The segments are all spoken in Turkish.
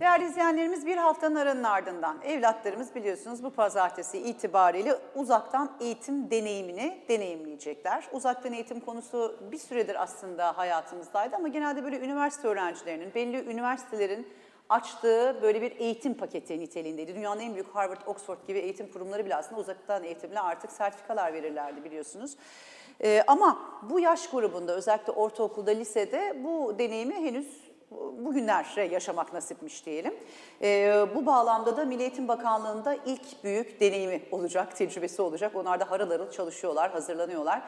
Değerli izleyenlerimiz bir haftanın aranın ardından evlatlarımız biliyorsunuz bu pazartesi itibariyle uzaktan eğitim deneyimini deneyimleyecekler. Uzaktan eğitim konusu bir süredir aslında hayatımızdaydı ama genelde böyle üniversite öğrencilerinin, belli üniversitelerin açtığı böyle bir eğitim paketi niteliğindeydi. Dünyanın en büyük Harvard, Oxford gibi eğitim kurumları bile aslında uzaktan eğitimle artık sertifikalar verirlerdi biliyorsunuz. Ee, ama bu yaş grubunda özellikle ortaokulda, lisede bu deneyimi henüz bugünlere yaşamak nasipmiş diyelim. Ee, bu bağlamda da Milli Eğitim Bakanlığı'nda ilk büyük deneyimi olacak, tecrübesi olacak. Onlar da harıl harıl çalışıyorlar, hazırlanıyorlar.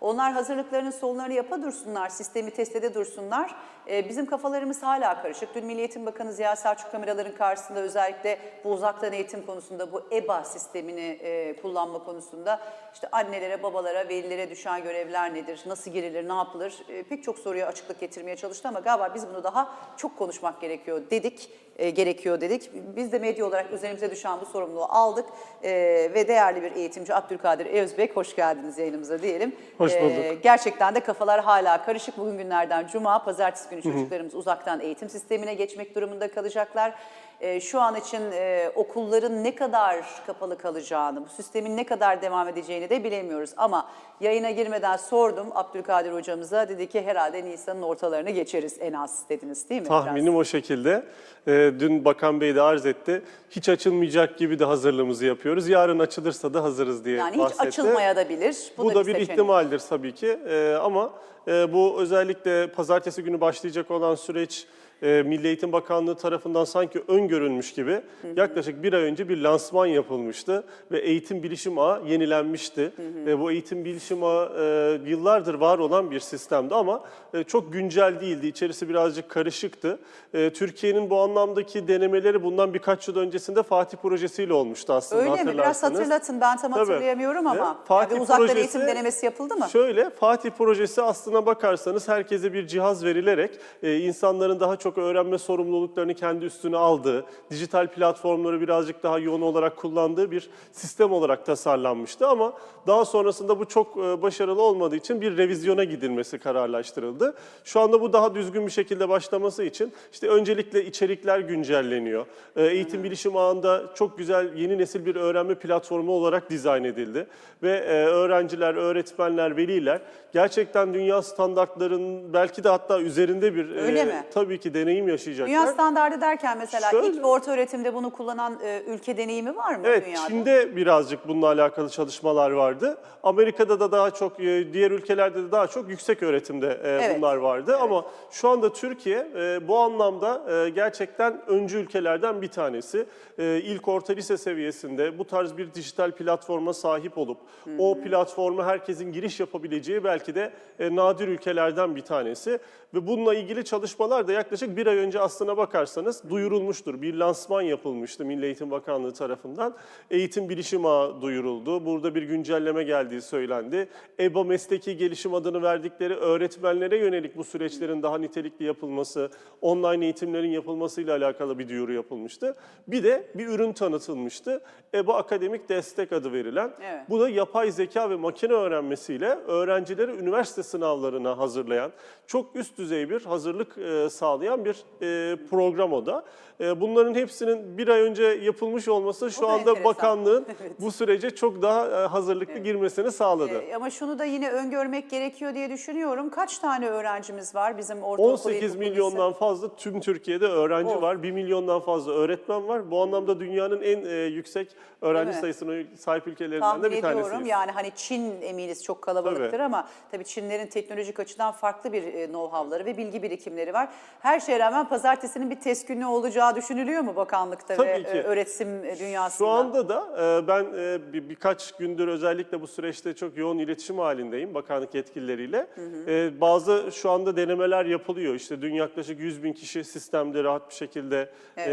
Onlar hazırlıklarının sonlarını yapa dursunlar, sistemi testede dursunlar. Ee, bizim kafalarımız hala karışık. Dün Milli Eğitim Bakanı Ziya Selçuk kameraların karşısında özellikle bu uzaktan eğitim konusunda bu EBA sistemini e, kullanma konusunda işte annelere, babalara, velilere düşen görevler nedir, nasıl girilir, ne yapılır e, pek çok soruya açıklık getirmeye çalıştı ama galiba biz bunu daha çok konuşmak gerekiyor dedik, e, gerekiyor dedik. Biz de medya olarak üzerimize düşen bu sorumluluğu aldık e, ve değerli bir eğitimci Abdülkadir Özbek hoş geldiniz yayınımıza diyelim. Hoş E, bulduk. gerçekten de kafalar hala karışık. Bugün günlerden cuma, pazartesi günü çocuklarımız uzaktan eğitim sistemine geçmek durumunda kalacaklar. E, şu an için e, okulların ne kadar kapalı kalacağını, bu sistemin ne kadar devam edeceğini de bilemiyoruz. Ama yayına girmeden sordum Abdülkadir hocamıza. Dedi ki herhalde Nisan'ın ortalarını geçeriz en az dediniz değil mi? biraz? Tahminim o şekilde. Ee, dün Bakan Bey de arz etti. Hiç açılmayacak gibi de hazırlığımızı yapıyoruz. Yarın açılırsa da hazırız diye Yani hiç bahsetti. açılmaya da bilir. Bu, da bir seçenek. ihtimaldir tabii ki. Ama e, bu özellikle pazartesi günü başlayacak olan süreç e, Milli Eğitim Bakanlığı tarafından sanki öngörülmüş gibi yaklaşık bir ay önce bir lansman yapılmıştı ve eğitim bilişim ağı yenilenmişti. Ve bu eğitim bilişim ağı e, yıllardır var olan bir sistemdi ama e, çok güncel değildi. İçerisi birazcık karışıktı. E, Türkiye'nin bu anlamdaki denemeleri bundan birkaç yıl öncesinde Fatih projesiyle olmuştu aslında Öyle mi? Biraz hatırlatın. Ben tam Tabii. hatırlayamıyorum ama. Evet, Fatih Yani uzaktan projesi- eğitim denemesi yapıldı mı? Şöyle Fatih projesi aslına bakarsanız herkese bir cihaz verilerek e, insanların daha çok öğrenme sorumluluklarını kendi üstüne aldığı, dijital platformları birazcık daha yoğun olarak kullandığı bir sistem olarak tasarlanmıştı ama daha sonrasında bu çok e, başarılı olmadığı için bir revizyona gidilmesi kararlaştırıldı. Şu anda bu daha düzgün bir şekilde başlaması için işte öncelikle içerikler güncelleniyor. E, Eğitim bilişim ağında çok güzel yeni nesil bir öğrenme platformu olarak dizayn edildi ve e, öğrenciler, öğretmenler, veliler gerçekten dünya standartlarının belki de hatta üzerinde bir e, Öyle mi? tabii ki deneyim yaşayacaklar. Dünya standardı derken mesela Şöyle- ilk ve orta öğretimde bunu kullanan e, ülke deneyimi var mı Evet, dünyada? Çin'de birazcık bununla alakalı çalışmalar vardı. Amerika'da da daha çok, e, diğer ülkelerde de daha çok yüksek öğretimde e, Evet. bunlar vardı. Ama şu anda Türkiye e, bu anlamda e, gerçekten öncü ülkelerden bir tanesi. E, İlk orta lise seviyesinde bu tarz bir dijital platforma sahip olup o platforma herkesin giriş yapabileceği belki de e, nadir ülkelerden bir tanesi. Ve bununla ilgili çalışmalar da yaklaşık bir ay önce aslına bakarsanız duyurulmuştur. Bir lansman yapılmıştı Milli Eğitim Bakanlığı tarafından. Eğitim Bilişim Ağı duyuruldu. Burada bir güncelleme geldiği söylendi. EBA Mesleki Gelişim adını verdikleri öğretmenlere yönelik bu süreçlerin daha nitelikli yapılması, online eğitimlerin yapılmasıyla alakalı bir duyuru yapılmıştı. Bir de bir ürün tanıtılmıştı. EBA Akademik Destek adı verilen. Evet. Bu da yapay zeka ve makine öğrenmesiyle öğrencileri üniversite sınavlarına hazırlayan, çok üst düzey bir hazırlık e, sağlayan bir e, program o da. E, bunların hepsinin bir ay önce yapılmış olması şu da anda enteresan. bakanlığın Evet. bu sürece çok daha e, hazırlıklı girmesini sağladı. E, ama şunu da yine öngörmek gerekiyor diye düşünüyorum. Kaç tane öğrencimiz var bizim ortaokul 18 ilkokul, milyondan fazla tüm Türkiye'de öğrenci Of. var. 1 milyondan fazla öğretmen var. Bu anlamda dünyanın en e, yüksek öğrenci sayısına sahip ülkelerinden Tahmin de bir ediyorum tanesiyiz. yani hani Çin eminiz çok kalabalıktır Tabii. ama tabii Çinlerin teknolojik açıdan farklı bir e, know-how'ları ve bilgi birikimleri var. Her şeye rağmen pazartesinin bir test günü olacağı düşünülüyor mu bakanlıkta Tabii ve ki. öğretim dünyasında? Şu anda da e, ben e, bir, birkaç gündür özellikle bu süreçte çok yoğun iletişim halindeyim bakanlık yetkilileriyle. E, bazı şu anda denemeler yapılıyor. İşte dün yaklaşık 100 bin kişi sistemde rahat bir şekilde e,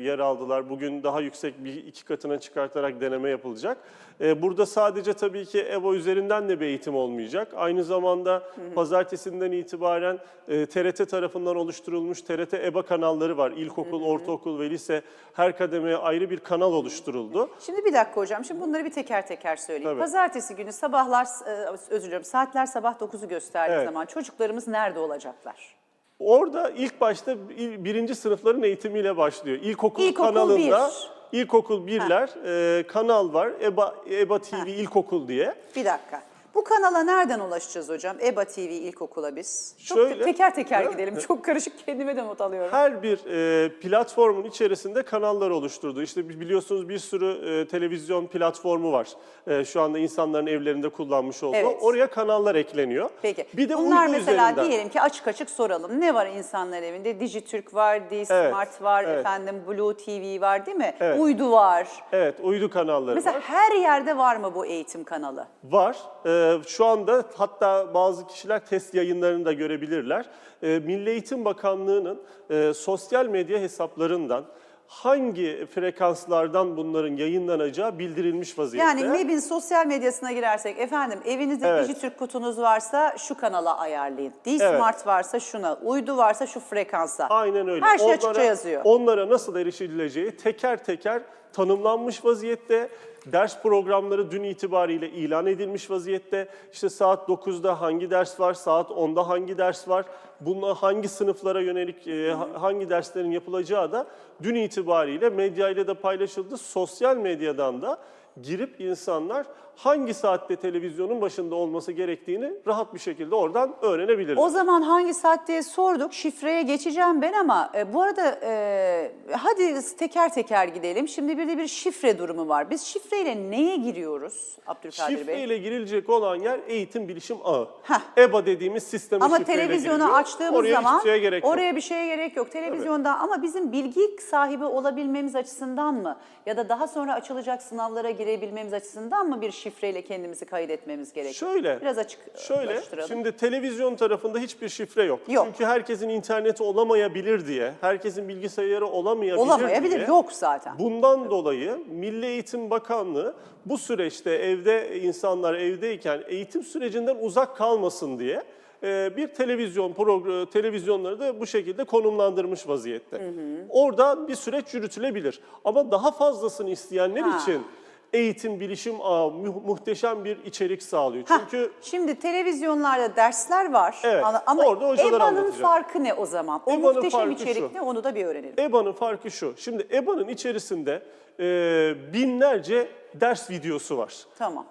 yer aldılar. Bugün daha yüksek bir iki katına çıkartarak deneme yapılacak. E, burada sadece tabii ki EVO üzerinden de bir eğitim olmayacak. Aynı zamanda pazartesinden itibaren e, TRT tarafından oluşturulmuş TRT EBA kanalları var. İlkokul, ortaokul ve lise her kademeye ayrı bir kanal oluşturuldu. Şimdi bir dakika hocam. Şimdi bunları bir teker teker söyleyeyim. Tabii. Pazartesi günü sabahlar, e, özür dilerim saatler sabah 9'u gösterdiği Evet. zaman çocuklarımız nerede olacaklar? Orada ilk başta birinci sınıfların eğitimiyle başlıyor. İlkokul, İlkokul kanalında bir. İlkokul birler e, kanal var. EBA, EBA TV İlkokul diye. Bir dakika. Bu kanala nereden ulaşacağız hocam? EBA TV İlkokula biz. Çok Şöyle- te- teker teker Evet. gidelim. Çok karışık kendime de not alıyorum. Her bir e, platformun içerisinde kanallar oluşturdu. İşte bi- biliyorsunuz bir sürü e, televizyon platformu var. E, şu anda insanların evlerinde kullanmış olduğu. Evet. Oraya kanallar ekleniyor. Peki. Bir de Bunlar uydu mesela üzerinden. diyelim ki açık açık soralım. Ne var insanlar evinde? Dijitürk var, D-Smart var, evet. efendim Blue TV var değil mi? Evet. Uydu var. Evet, uydu kanalları Mesela var. her yerde var mı bu eğitim kanalı? Var. Ee, şu anda hatta bazı kişiler test yayınlarını da görebilirler. Ee, Milli Eğitim Bakanlığı'nın e, sosyal medya hesaplarından hangi frekanslardan bunların yayınlanacağı bildirilmiş vaziyette. Yani MEB'in sosyal medyasına girersek efendim evinizde Evet. Dijitürk kutunuz varsa şu kanala ayarlayın. D-Smart varsa şuna, uydu varsa şu frekansa. Aynen öyle. Her şey açıkça yazıyor. Onlara nasıl erişileceği teker teker tanımlanmış vaziyette. Ders programları dün itibariyle ilan edilmiş vaziyette. İşte saat 9'da hangi ders var, saat 10'da hangi ders var, bunlar hangi sınıflara yönelik e, ha- hangi derslerin yapılacağı da dün itibariyle medyayla da paylaşıldı. Sosyal medyadan da girip insanlar hangi saatte televizyonun başında olması gerektiğini rahat bir şekilde oradan öğrenebilirler. O zaman hangi saat diye sorduk. Şifreye geçeceğim ben ama e, bu arada e, hadi teker teker gidelim. Şimdi bir de bir şifre durumu var. Biz şifreyle neye giriyoruz Abdülkadir Bey? Şifreyle girilecek olan yer eğitim bilişim ağı. Heh. EBA dediğimiz sisteme Ama şifreyle televizyonu giriliyor. açtığımız Oraya zaman hiçbir şeye gerek yok. oraya bir şeye gerek yok. Televizyonda ama bizim bilgi sahibi olabilmemiz açısından mı ya da daha sonra açılacak sınavlara girebilmemiz açısından mı bir şifreyle kendimizi kaydetmemiz gerekiyor? Şöyle, Biraz açık Şöyle, açtıralım. şimdi televizyon tarafında hiçbir şifre yok. Yok. Çünkü herkesin interneti olamayabilir diye, herkesin bilgisayarı olamayabilir, Olamayabilir. diye. Yok zaten. Bundan dolayı Milli Eğitim Bakanlığı bu süreçte evde insanlar evdeyken eğitim sürecinden uzak kalmasın diye e, bir televizyon progr- televizyonları da bu şekilde konumlandırmış vaziyette. Orada bir süreç yürütülebilir. Ama daha fazlasını isteyenler Ha. için eğitim bilişim ağı mu- muhteşem bir içerik sağlıyor. Çünkü şimdi televizyonlarda dersler var. Evet, Ama orada hocalar EBA'nın farkı ne o zaman? O EBA'nın muhteşem içerik şu. ne onu da bir öğrenelim. EBA'nın farkı şu. Şimdi EBA'nın içerisinde e, binlerce ders videosu var. Tamam.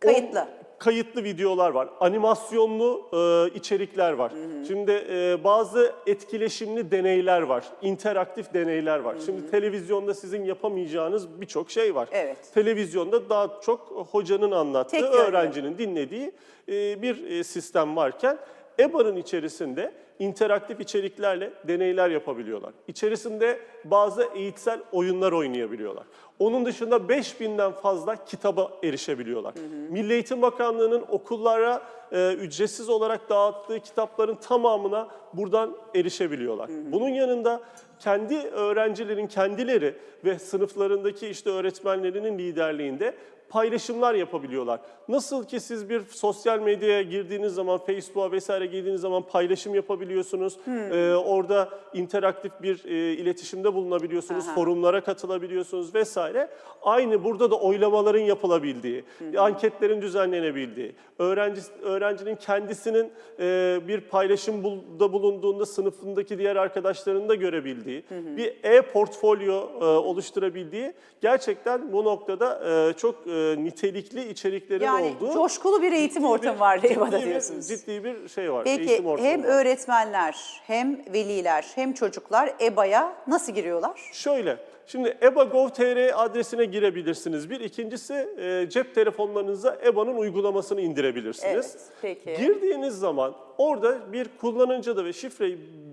Kayıtlı. Kayıtlı videolar var. Animasyonlu e, içerikler var. Şimdi e, bazı etkileşimli deneyler var. interaktif deneyler var. Şimdi televizyonda sizin yapamayacağınız birçok şey var. Evet. Televizyonda daha çok hocanın anlattığı, Tek öğrencinin dinlediği e, bir e, sistem varken EBA'nın içerisinde interaktif içeriklerle deneyler yapabiliyorlar. İçerisinde bazı eğitsel oyunlar oynayabiliyorlar. Onun dışında 5000'den fazla kitaba erişebiliyorlar. Milli Eğitim Bakanlığı'nın okullara e, ücretsiz olarak dağıttığı kitapların tamamına buradan erişebiliyorlar. Bunun yanında kendi öğrencilerin kendileri ve sınıflarındaki işte öğretmenlerinin liderliğinde paylaşımlar yapabiliyorlar. Nasıl ki siz bir sosyal medyaya girdiğiniz zaman, Facebook'a vesaire girdiğiniz zaman paylaşım yapabiliyorsunuz. Ee, orada interaktif bir e, iletişimde bulunabiliyorsunuz, Aha. forumlara katılabiliyorsunuz vesaire. Aynı burada da oylamaların yapılabildiği, anketlerin düzenlenebildiği, öğrenci öğrencinin kendisinin e, bir paylaşımda bulunduğunda sınıfındaki diğer arkadaşlarını da görebildiği, bir e-portfolyo e, oluşturabildiği gerçekten bu noktada e, çok e, nitelikli içeriklerin Yani olduğu coşkulu bir eğitim ortamı var EBA'da ciddi bir, diyorsunuz. ciddi bir şey var. Peki eğitim ortamı hem var. öğretmenler hem veliler hem çocuklar EBA'ya nasıl giriyorlar? Şöyle, şimdi eba.gov.tr adresine girebilirsiniz. Bir ikincisi e, cep telefonlarınıza EBA'nın uygulamasını indirebilirsiniz. Evet, peki. Girdiğiniz zaman orada bir kullanıcı adı ve şifre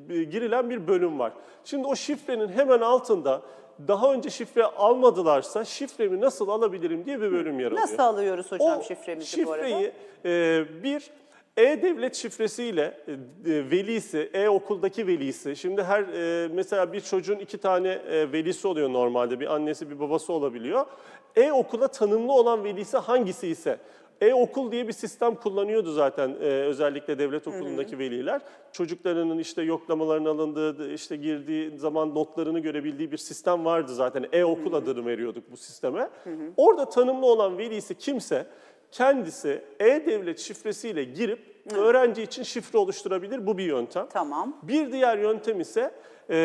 e, girilen bir bölüm var. Şimdi o şifrenin hemen altında daha önce şifre almadılarsa şifremi nasıl alabilirim diye bir bölüm yer alıyor. Nasıl alıyoruz hocam O şifremizi bu arada? şifreyi e, bir e-devlet şifresiyle e, e, velisi, e-okuldaki velisi. Şimdi her e, mesela bir çocuğun iki tane e, velisi oluyor normalde. Bir annesi bir babası olabiliyor. E-okula tanımlı olan velisi hangisi ise e-okul diye bir sistem kullanıyordu zaten e, özellikle devlet okulundaki veliler. Çocuklarının işte yoklamaların alındığı, işte girdiği zaman notlarını görebildiği bir sistem vardı zaten. E-okul adını veriyorduk bu sisteme. Orada tanımlı olan velisi kimse kendisi e-devlet şifresiyle girip öğrenci için şifre oluşturabilir. Bu bir yöntem. Tamam. Bir diğer yöntem ise e,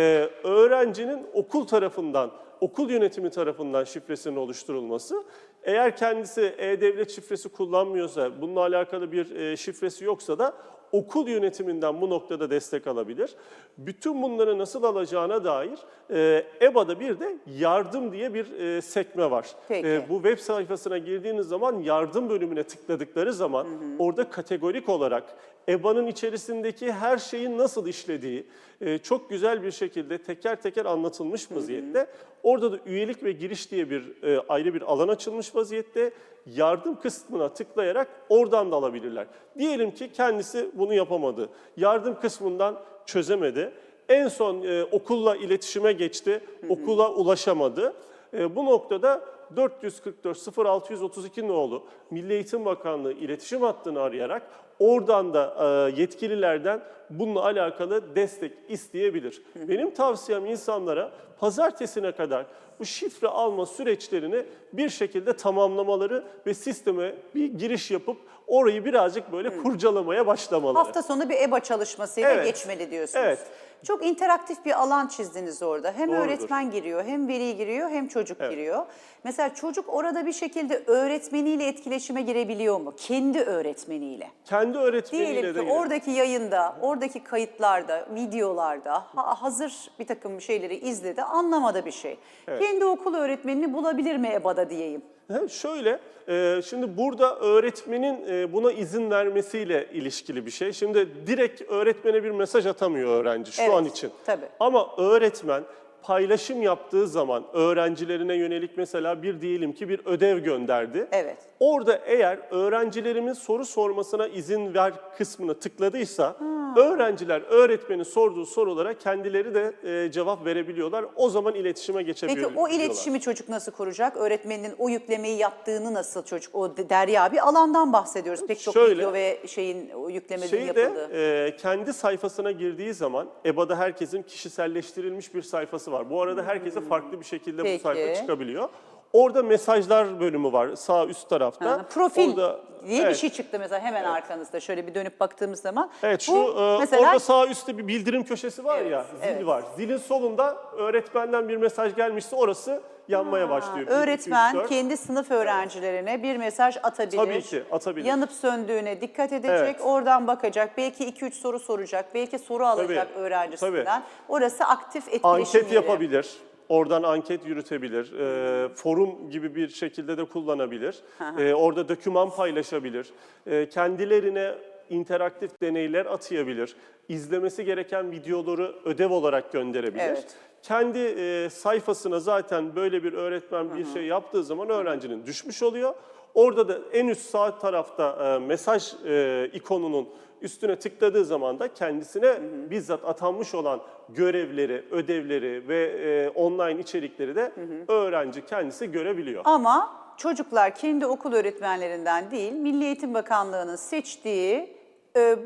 öğrencinin okul tarafından, okul yönetimi tarafından şifresinin oluşturulması. Eğer kendisi e-devlet şifresi kullanmıyorsa, bununla alakalı bir e, şifresi yoksa da okul yönetiminden bu noktada destek alabilir. Bütün bunları nasıl alacağına dair e, EBA'da bir de yardım diye bir e, sekme var. Peki. E, bu web sayfasına girdiğiniz zaman yardım bölümüne tıkladıkları zaman orada kategorik olarak EBA'nın içerisindeki her şeyin nasıl işlediği e, çok güzel bir şekilde teker teker anlatılmış vaziyette. Orada da üyelik ve giriş diye bir e, ayrı bir alan açılmış vaziyette. Yardım kısmına tıklayarak oradan da alabilirler. Diyelim ki kendisi bunu yapamadı. Yardım kısmından çözemedi. En son e, okulla iletişime geçti, okula ulaşamadı. E, bu noktada 444 0632 nolu Milli Eğitim Bakanlığı iletişim hattını arayarak oradan da e, yetkililerden bununla alakalı destek isteyebilir. Benim tavsiyem insanlara pazartesine kadar bu şifre alma süreçlerini bir şekilde tamamlamaları ve sisteme bir giriş yapıp orayı birazcık böyle kurcalamaya başlamaları. Hafta sonu bir EBA çalışmasıyla Evet. geçmeli diyorsunuz. Evet. Çok interaktif bir alan çizdiniz orada. Hem Doğrudur. öğretmen giriyor, hem veli giriyor, hem çocuk Evet. giriyor. Mesela çocuk orada bir şekilde öğretmeniyle etkileşime girebiliyor mu? Kendi öğretmeniyle. Kendi öğretmeniyle Diyelim de ki yine- oradaki yayında, oradaki kayıtlarda, videolarda ha- hazır bir takım şeyleri izledi, anlamadı bir şey. Kendi okul öğretmenini bulabilir mi EBA'da diyeyim? Şöyle, e, şimdi burada öğretmenin e, buna izin vermesiyle ilişkili bir şey. Şimdi direkt öğretmene bir mesaj atamıyor öğrenci şu Evet, an için. tabii. Ama öğretmen paylaşım yaptığı zaman öğrencilerine yönelik mesela bir diyelim ki bir ödev gönderdi. Evet. Orada eğer öğrencilerimin soru sormasına izin ver kısmını tıkladıysa öğrenciler öğretmenin sorduğu sorulara kendileri de e, cevap verebiliyorlar. O zaman iletişime Peki geçebiliyorlar. o iletişimi çocuk nasıl kuracak? Öğretmenin o yüklemeyi yaptığını nasıl çocuk? O de- derya bir alandan bahsediyoruz. Pek çok Şöyle, video ve şeyin o yüklemelerin Şeyde yapıldığı. e, kendi sayfasına girdiği zaman EBA'da herkesin kişiselleştirilmiş bir sayfası var. Bu arada herkese farklı bir şekilde Peki. bu sayfa çıkabiliyor. Orada mesajlar bölümü var sağ üst tarafta. Ha, profil Orada- diye bir Evet. şey çıktı mesela hemen arkanızda. Şöyle bir dönüp baktığımız zaman. Evet şu Bu e, mesela orada sağ üstte bir bildirim köşesi var Evet, ya, zil evet. var. Zilin solunda öğretmenden bir mesaj gelmişse orası yanmaya başlıyor. Bir, iki, üç, öğretmen dört. kendi sınıf öğrencilerine bir mesaj atabilir. Tabii ki, atabilir. Yanıp söndüğüne dikkat edecek, Evet. oradan bakacak. Belki 2-3 soru soracak, belki soru alacak Tabii, öğrencisinden. Orası aktif etkileşim Anket yapabilir. Oradan anket yürütebilir. Ee, forum gibi bir şekilde de kullanabilir. Ee, orada doküman paylaşabilir. Ee, kendilerine interaktif deneyler atayabilir. İzlemesi gereken videoları ödev olarak gönderebilir. Evet. Kendi e, sayfasına zaten böyle bir öğretmen bir şey yaptığı zaman öğrencinin düşmüş oluyor. Orada da en üst sağ tarafta e, mesaj e, ikonunun üstüne tıkladığı zaman da kendisine bizzat atanmış olan görevleri, ödevleri ve e, online içerikleri de öğrenci kendisi görebiliyor. Ama çocuklar kendi okul öğretmenlerinden değil, Milli Eğitim Bakanlığı'nın seçtiği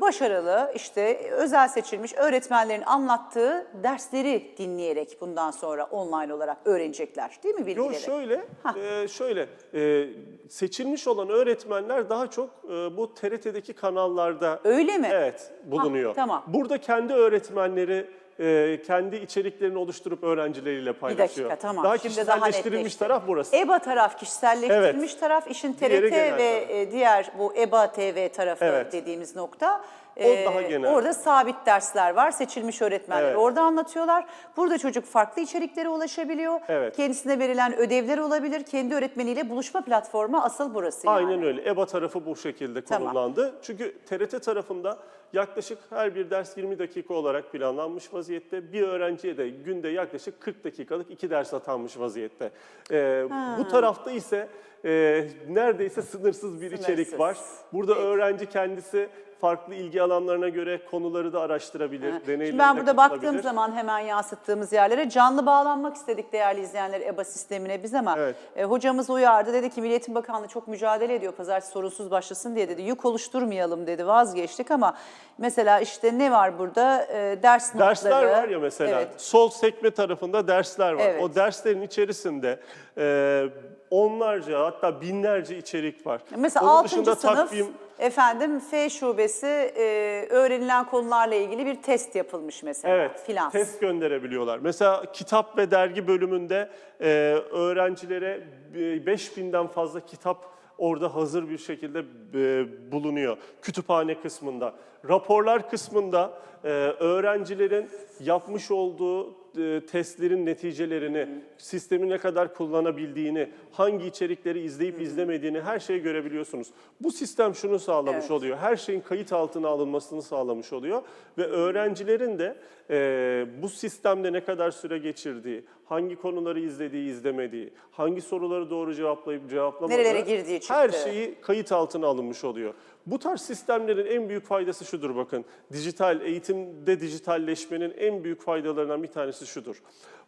başarılı işte özel seçilmiş öğretmenlerin anlattığı dersleri dinleyerek bundan sonra online olarak öğrenecekler değil mi bilgileri? Yok şöyle, e, şöyle e, seçilmiş olan öğretmenler daha çok e, bu TRT'deki kanallarda Öyle mi? Evet, bulunuyor. Tamam. Burada kendi öğretmenleri e, kendi içeriklerini oluşturup öğrencileriyle Bir paylaşıyor. dakika tamam. Daha Şimdi daha kişiselleştirilmiş netleşti. taraf burası. EBA taraf kişiselleştirilmiş Evet. taraf, işin TRT ve taraf. diğer bu EBA TV tarafı Evet. dediğimiz nokta. O daha genel. Orada sabit dersler var, seçilmiş öğretmenler Evet. orada anlatıyorlar. Burada çocuk farklı içeriklere ulaşabiliyor. Evet. Kendisine verilen ödevler olabilir. Kendi öğretmeniyle buluşma platformu asıl burası yani. Aynen öyle. EBA tarafı bu şekilde Tamam. konumlandı. Çünkü TRT tarafında yaklaşık her bir ders 20 dakika olarak planlanmış vaziyette. Bir öğrenciye de günde yaklaşık 40 dakikalık iki ders atanmış vaziyette. Ee, bu tarafta ise e, neredeyse sınırsız bir Sınırsız. içerik var. Burada Peki. öğrenci kendisi farklı ilgi alanlarına göre konuları da araştırabilir, deneylerine Şimdi ben burada baktığım zaman hemen yansıttığımız yerlere canlı bağlanmak istedik değerli izleyenler EBA sistemine biz ama Evet. e, hocamız uyardı dedi ki Milli Eğitim Bakanlığı çok mücadele ediyor pazartesi sorunsuz başlasın diye dedi. Yük oluşturmayalım dedi vazgeçtik ama mesela işte ne var burada E, ders notları. Dersler var ya mesela Evet. sol sekme tarafında dersler var. Evet. O derslerin içerisinde e, onlarca hatta binlerce içerik var. Mesela Onun 6. dışında sınıf takvim, Efendim F şubesi e, öğrenilen konularla ilgili bir test yapılmış mesela Evet, filan. test gönderebiliyorlar. Mesela kitap ve dergi bölümünde e, öğrencilere e, 5000'den fazla kitap orada hazır bir şekilde e, bulunuyor. Kütüphane kısmında. Raporlar kısmında e, öğrencilerin yapmış olduğu e, testlerin neticelerini, sistemi ne kadar kullanabildiğini, hangi içerikleri izleyip izlemediğini her şeyi görebiliyorsunuz. Bu sistem şunu sağlamış Evet. oluyor. Her şeyin kayıt altına alınmasını sağlamış oluyor ve öğrencilerin de e, bu sistemde ne kadar süre geçirdiği, hangi konuları izlediği, izlemediği, hangi soruları doğru cevaplayıp cevaplamadığı Nerelere girdiği her çıktı. şeyi kayıt altına alınmış oluyor. Bu tarz sistemlerin en büyük faydası şudur bakın. Dijital eğitimde dijitalleşmenin en büyük faydalarından bir tanesi şudur.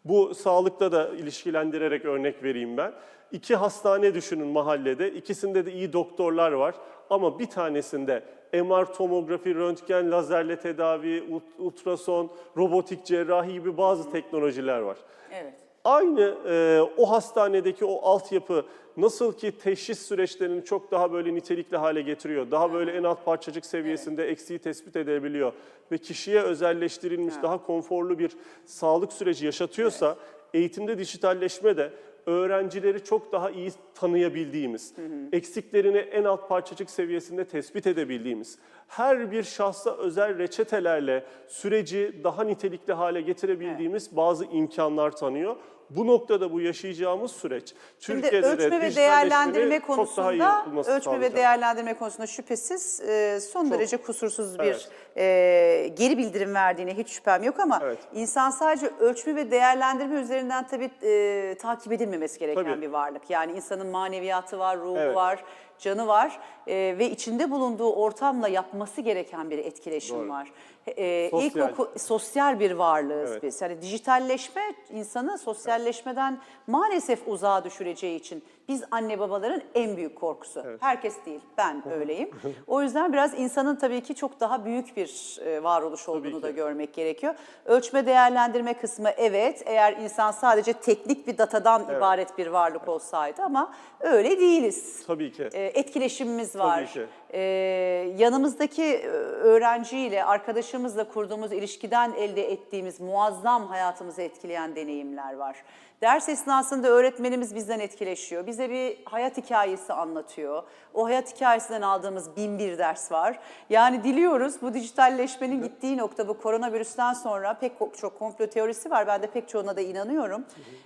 Bu sağlıkla da ilişkilendirerek örnek vereyim ben. İki hastane düşünün mahallede. İkisinde de iyi doktorlar var. Ama bir tanesinde MR tomografi, röntgen, lazerle tedavi, ult- ultrason, robotik cerrahi gibi bazı teknolojiler var. Evet. Aynı e, o hastanedeki o altyapı nasıl ki teşhis süreçlerini çok daha böyle nitelikli hale getiriyor. Daha böyle en alt parçacık seviyesinde eksiği tespit edebiliyor ve kişiye özelleştirilmiş daha konforlu bir sağlık süreci yaşatıyorsa eğitimde dijitalleşme de öğrencileri çok daha iyi tanıyabildiğimiz, eksiklerini en alt parçacık seviyesinde tespit edebildiğimiz, her bir şahsa özel reçetelerle süreci daha nitelikli hale getirebildiğimiz bazı imkanlar tanıyor. Bu noktada bu yaşayacağımız süreç Şimdi Türkiye'de ölçme de ve değerlendirme çok konusunda ölçme ve sağlayacak. değerlendirme konusunda şüphesiz e, son derece kusursuz bir Evet. e, geri bildirim verdiğine hiç şüphem yok ama Evet. insan sadece ölçme ve değerlendirme üzerinden tabii e, takip edilmemesi gereken Tabii. bir varlık. Yani insanın maneviyatı var, ruhu Evet. var, canı var e, ve içinde bulunduğu ortamla yapması gereken bir etkileşim Doğru. var. E, Sosyal. ilkoku- sosyal bir varlığız Evet. biz. Yani dijitalleşme insanı sosyalleşmeden maalesef uzağa düşüreceği için biz anne babaların en büyük korkusu. Herkes değil, ben öyleyim. o yüzden biraz insanın tabii ki çok daha büyük bir e, varoluş olduğunu da görmek gerekiyor. Ölçme değerlendirme kısmı evet eğer insan sadece teknik bir datadan ibaret bir varlık olsaydı ama öyle değiliz. Tabii ki. E, etkileşimimiz var. ki. E, yanımızdaki e, öğrenciyle, arkadaşımızla kurduğumuz ilişkiden elde ettiğimiz muazzam hayatımızı etkileyen deneyimler var. Ders esnasında öğretmenimiz bizden etkileşiyor. Bize bir hayat hikayesi anlatıyor. O hayat hikayesinden aldığımız bin bir ders var. Yani diliyoruz bu dijitalleşmenin gittiği nokta bu koronavirüsten sonra pek çok komplo teorisi var. Ben de pek çoğuna da inanıyorum.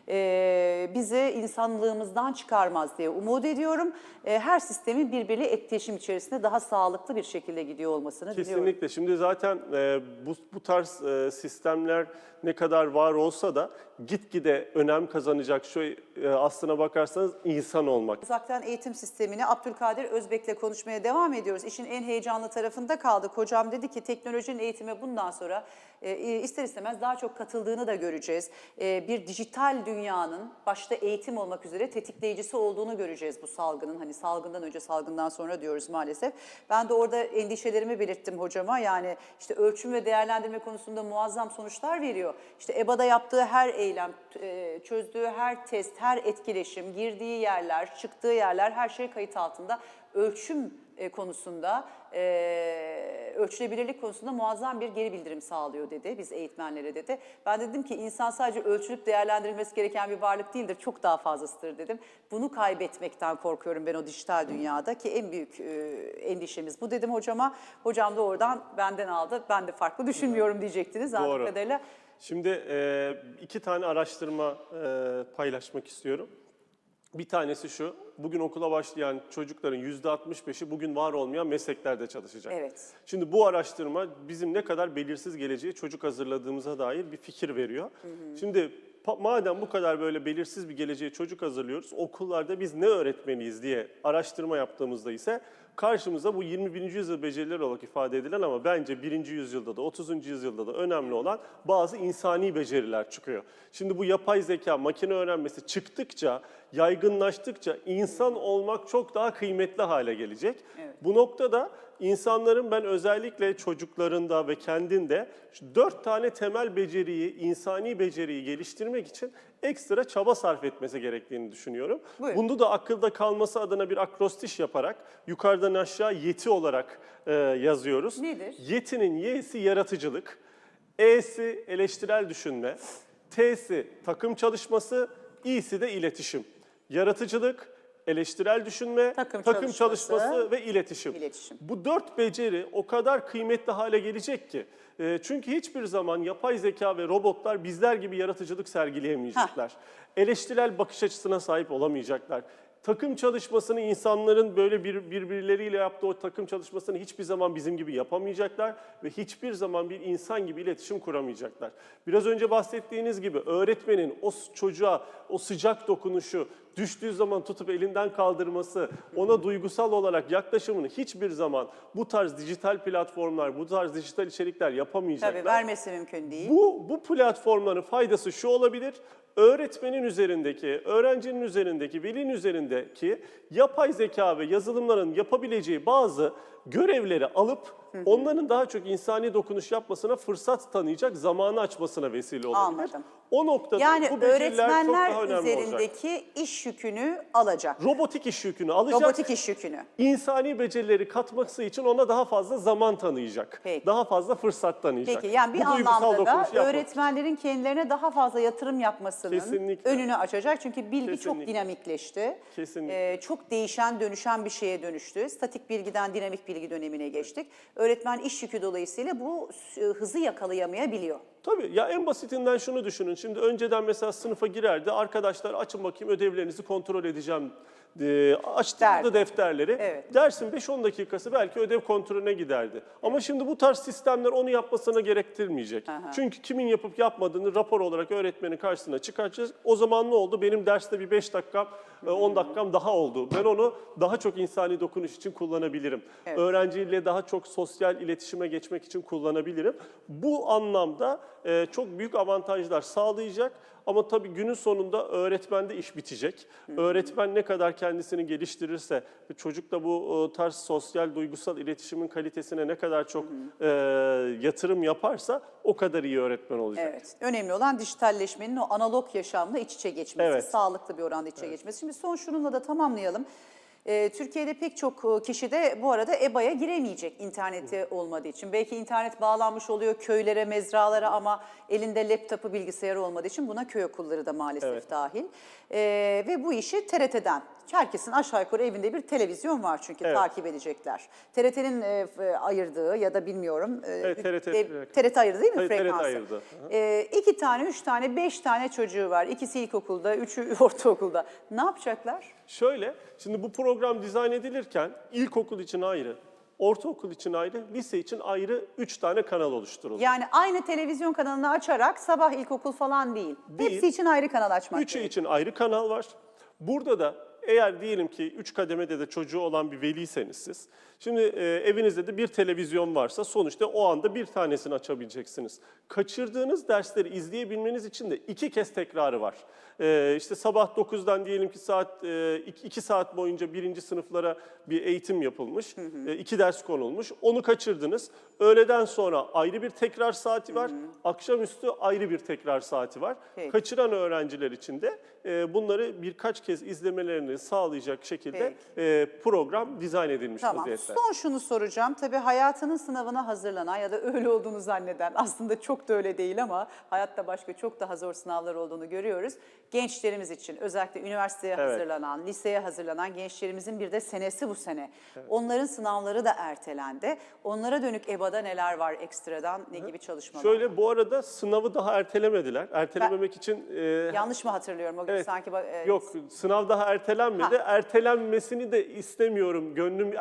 Ee, bizi insanlığımızdan çıkarmaz diye umut ediyorum. Ee, her sistemin birbiriyle etkileşim içerisinde daha sağlıklı bir şekilde gidiyor olmasını diliyorum. Kesinlikle. Şimdi zaten e, bu, bu tarz e, sistemler ne kadar var olsa da gitgide önem kazanacak şu e, aslına bakarsanız insan olmak. Uzaktan eğitim sistemini Abdülkadir Özbek'le konuşmaya devam ediyoruz. İşin en heyecanlı tarafında kaldık. Hocam dedi ki teknolojinin eğitime bundan sonra ister istemez daha çok katıldığını da göreceğiz. E, bir dijital dünyanın başta eğitim olmak üzere tetikleyicisi olduğunu göreceğiz bu salgının. Hani salgından önce salgından sonra diyoruz maalesef. Ben de orada endişelerimi belirttim hocama. Yani işte ölçüm ve değerlendirme konusunda muazzam sonuçlar veriyor. İşte EBA'da yaptığı her eylem, e, çözdüğü her test, her etkileşim, girdiği yerler, çıktığı yerler her şey kayıt altında. Ölçüm e, konusunda, e, ölçülebilirlik konusunda muazzam bir geri bildirim sağlıyor dedi biz eğitmenlere dedi. Ben dedim ki insan sadece ölçülüp değerlendirilmesi gereken bir varlık değildir, çok daha fazlasıdır dedim. Bunu kaybetmekten korkuyorum ben o dijital dünyada ki en büyük e, endişemiz bu dedim hocama. Hocam da oradan benden aldı, ben de farklı düşünmüyorum diyecektiniz Doğru. kadarıyla. Şimdi e, iki tane araştırma e, paylaşmak istiyorum. Bir tanesi şu, bugün okula başlayan çocukların %65'i bugün var olmayan mesleklerde çalışacak. Evet. Şimdi bu araştırma bizim ne kadar belirsiz geleceğe çocuk hazırladığımıza dair bir fikir veriyor. Şimdi pa- madem bu kadar böyle belirsiz bir geleceğe çocuk hazırlıyoruz, okullarda biz ne öğretmeliyiz diye araştırma yaptığımızda ise karşımıza bu 21. yüzyıl becerileri olarak ifade edilen ama bence 1. yüzyılda da 30. yüzyılda da önemli olan bazı insani beceriler çıkıyor. Şimdi bu yapay zeka, makine öğrenmesi çıktıkça, yaygınlaştıkça insan olmak çok daha kıymetli hale gelecek. Bu noktada insanların ben özellikle çocuklarında ve kendinde dört tane temel beceriyi, insani beceriyi geliştirmek için ekstra çaba sarf etmesi gerektiğini düşünüyorum. Buyurun. Bunu da akılda kalması adına bir akrostiş yaparak yukarıdan aşağı yeti olarak e, yazıyoruz. Nedir? Yetinin y'si yaratıcılık, e'si eleştirel düşünme, t'si takım çalışması, i'si de iletişim. Yaratıcılık, eleştirel düşünme, Takım takım, çalışması, çalışması ve iletişim. iletişim. Bu dört beceri o kadar kıymetli hale gelecek ki. e, çünkü hiçbir zaman yapay zeka ve robotlar bizler gibi yaratıcılık sergileyemeyecekler. Eleştirel bakış açısına sahip olamayacaklar. Takım çalışmasını insanların böyle bir, birbirleriyle yaptığı o takım çalışmasını hiçbir zaman bizim gibi yapamayacaklar ve hiçbir zaman bir insan gibi iletişim kuramayacaklar. Biraz önce bahsettiğiniz gibi öğretmenin o çocuğa o sıcak dokunuşu, düştüğü zaman tutup elinden kaldırması, ona duygusal olarak yaklaşımını hiçbir zaman bu tarz dijital platformlar, bu tarz dijital içerikler yapamayacaklar. Tabii vermesi mümkün değil. Bu, bu platformların faydası şu olabilir. Öğretmenin üzerindeki, öğrencinin üzerindeki, velinin üzerindeki yapay zeka ve yazılımların yapabileceği bazı görevleri alıp onların daha çok insani dokunuş yapmasına fırsat tanıyacak, zamanı açmasına vesile olabilir. Anladım. O noktada Yani bu beceriler çok daha öğretmenler önemli olacak. üzerindeki iş yükünü alacak. Robotik iş yükünü alacak. Robotik iş yükünü. insani becerileri katması için ona daha fazla zaman tanıyacak. Peki. Daha fazla fırsat tanıyacak. Peki yani bir Bu duygusal anlamda da dokunuşu yapmak. öğretmenlerin kendilerine daha fazla yatırım yapmasının Kesinlikle. önünü açacak. Çünkü bilgi çok Kesinlikle. dinamikleşti. Kesinlikle. Ee, çok değişen, dönüşen bir şeye dönüştü. Statik bilgiden dinamik bilgi dönemine geçtik. Öğretmen iş yükü dolayısıyla bu e, hızı yakalayamayabiliyor. Tabii ya en basitinden şunu düşünün. Şimdi önceden mesela sınıfa girerdi. Arkadaşlar açın bakayım ödevlerinizi kontrol edeceğim. E, açtığında defterleri. Evet. Dersin 5-10 dakikası belki ödev kontrolüne giderdi. Ama şimdi bu tarz sistemler onu yapmasına gerektirmeyecek. Çünkü kimin yapıp yapmadığını rapor olarak öğretmenin karşısına çıkartacağız. O zaman ne oldu? Benim derste bir 5 dakikam, e, 10 dakikam daha oldu. Ben onu daha çok insani dokunuş için kullanabilirim. Evet. Öğrenciyle daha çok sosyal iletişime geçmek için kullanabilirim. Bu anlamda e, çok büyük avantajlar sağlayacak. Ama tabii günün sonunda öğretmende iş bitecek. Öğretmen ne kadar kendisini geliştirirse çocuk da bu tarz sosyal, duygusal iletişimin kalitesine ne kadar çok e, yatırım yaparsa o kadar iyi öğretmen olacak. Evet. Önemli olan dijitalleşmenin o analog yaşamla iç içe geçmesi, Evet. sağlıklı bir oranda iç içe geçmesi. Şimdi son şununla da tamamlayalım. Ee, Türkiye'de pek çok e, kişi de bu arada EBA'ya giremeyecek interneti olmadığı için. Belki internet bağlanmış oluyor köylere, mezralara ama elinde laptopu, bilgisayarı olmadığı için buna köy okulları da maalesef Evet. dahil. Ee, ve bu işi TRT'den, herkesin aşağı yukarı evinde bir televizyon var çünkü Evet. takip edecekler. TRT'nin e, ayırdığı ya da bilmiyorum. e, Evet, TRT e, TRT ayırdı değil mi TRT frekansı? ayırdı. Hı hı. Ee, iki tane, üç tane, beş tane çocuğu var. İkisi ilkokulda, üçü ortaokulda. Ne yapacaklar? Şöyle, şimdi bu program dizayn edilirken ilkokul için ayrı, ortaokul için ayrı, lise için ayrı 3 tane kanal oluşturuldu. Yani aynı televizyon kanalını açarak sabah ilkokul falan değil. Değil. Hepsi için ayrı kanal açmak Üçü için ayrı kanal var. Burada da eğer diyelim ki üç kademede de çocuğu olan bir veliyseniz siz, şimdi e, evinizde de bir televizyon varsa sonuçta o anda bir tanesini açabileceksiniz. Kaçırdığınız dersleri izleyebilmeniz için de iki kez tekrarı var. E, işte sabah 9'dan diyelim ki saat 2 saat boyunca birinci sınıflara bir eğitim yapılmış, e, iki ders konulmuş. Onu kaçırdınız. Öğleden sonra ayrı bir tekrar saati var, akşamüstü ayrı bir tekrar saati var. Peki. Kaçıran öğrenciler için de e, bunları birkaç kez izlemelerini sağlayacak şekilde e, program dizayn edilmiş Tamam. vaziyette. Son şunu soracağım. Tabii hayatının sınavına hazırlanan ya da öyle olduğunu zanneden aslında çok da öyle değil ama hayatta başka çok daha zor sınavlar olduğunu görüyoruz. Gençlerimiz için özellikle üniversiteye Evet. hazırlanan, liseye hazırlanan gençlerimizin bir de senesi bu sene. Onların sınavları da ertelendi. Onlara dönük EBA'da neler var ekstradan, ne gibi çalışmalar? Şöyle bu arada sınavı daha ertelemediler. Ertelememek için e, Yanlış mı hatırlıyorum? O gün Evet. sanki e, Yok sınav daha ertelenmedi. Ertelenmesini de istemiyorum. Gönlüm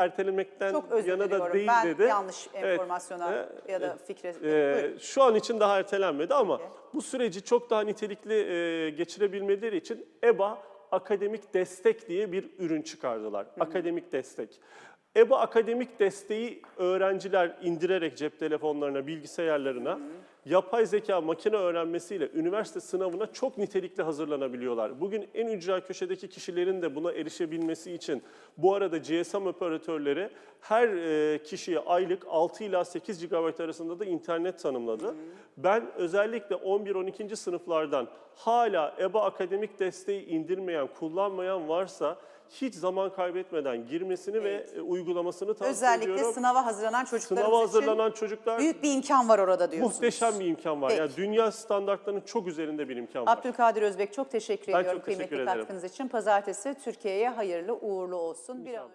ertelemekten Çok özür yana da değil Ben dedi. yanlış Evet. enformasyona Ee, ya da fikre... Ee, Buyurun. şu an için daha ertelenmedi ama bu süreci çok daha nitelikli e, geçirebilmeleri için EBA akademik destek diye bir ürün çıkardılar. Akademik destek. EBA akademik desteği öğrenciler indirerek cep telefonlarına, bilgisayarlarına yapay zeka makine öğrenmesiyle üniversite sınavına çok nitelikli hazırlanabiliyorlar. Bugün en ücra köşedeki kişilerin de buna erişebilmesi için bu arada GSM operatörleri her e, kişiye aylık 6 ila 8 GB arasında da internet tanımladı. Ben özellikle 11-12. sınıflardan hala EBA akademik desteği indirmeyen, kullanmayan varsa hiç zaman kaybetmeden girmesini ve e, uygulamasını tavsiye Özellikle ediyorum. sınava hazırlanan çocuklarımız Sınava için hazırlanan çocuklar büyük bir imkan var orada diyorsunuz. muhteşem bir imkan var. Peki. Yani dünya standartlarının çok üzerinde bir imkan var. Abdülkadir Özbek çok teşekkür Ben ediyorum çok teşekkür kıymetli ederim. katkınız için. Pazartesi Türkiye'ye hayırlı uğurlu olsun. Bir an önce-